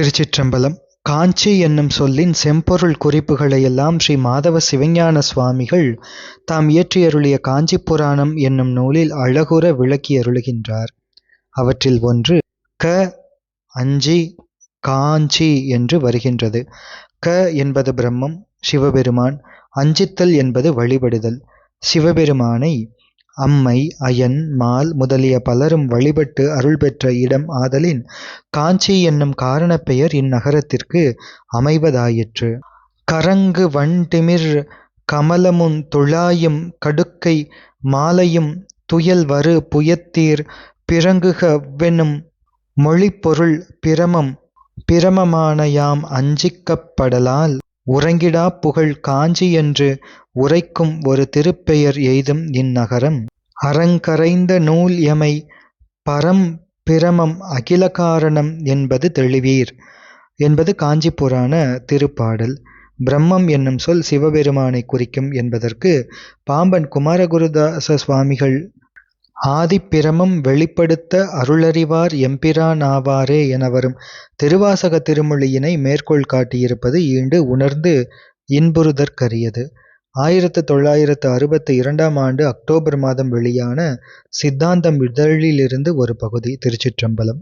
திருச்சிற்றம்பலம் காஞ்சி என்னும் சொல்லின் செம்பொருள் குறிப்புகளையெல்லாம் ஸ்ரீ மாதவ சிவஞான சுவாமிகள் தாம் இயற்றியருளிய காஞ்சி புராணம் என்னும் நூலில் அழகுற விளக்கியருளுகின்றார். அவற்றில் ஒன்று க அஞ்சி காஞ்சி என்று வருகின்றது. க என்பது பிரம்மம், சிவபெருமான். அஞ்சித்தல் என்பது வழிபடுதல். சிவபெருமானை அம்மை, அயன், மால் முதலிய பலரும் வழிபட்டு அருள் பெற்ற இடம் ஆதலின் காஞ்சி என்னும் காரணப் பெயர் இந்நகரத்திற்கு அமைவதாயிற்று. கறங்கு வண்திமிர் கமலமுந் துழாயும் கடுக்கை மாலையும் துயல்வரு புயத்தீர் பிறங்குகவெனும் மொழிப்பொருள் பிரமம் பிரமமான யாம் அஞ்சிக்கப் படலால் உறங்கிடாப் புகழ் காஞ்சி என்று உரைக்கும் ஒரு திருப்பெயர் எய்தும் இந்நகரம். அறங்கரைந்த நூல் எமை பரம் பிரமம் அகில காரணம் என்பது தெளிவீர் என்பது காஞ்சிபுராண திருப்பாடல். பிரம்மம் என்னும் சொல் சிவபெருமானை குறிக்கும் என்பதற்கு பாம்பன் குமாரகுருதாச சுவாமிகள் ஆதிப்பிரமம் வெளிப்படுத்த அருளறிவார் எம்பிரானாவாரே என வரும் திருவாசகத் திருமொழியினை மேற்கோள் காட்டியிருப்பது ஈண்டு உணர்ந்து இன்புறுதற்கரியது. ஆயிரத்து தொள்ளாயிரத்து அறுபத்து இரண்டாம் ஆண்டு அக்டோபர் மாதம் வெளியான சித்தாந்தம் இதழிலிருந்து ஒரு பகுதி. திருச்சிற்றம்பலம்.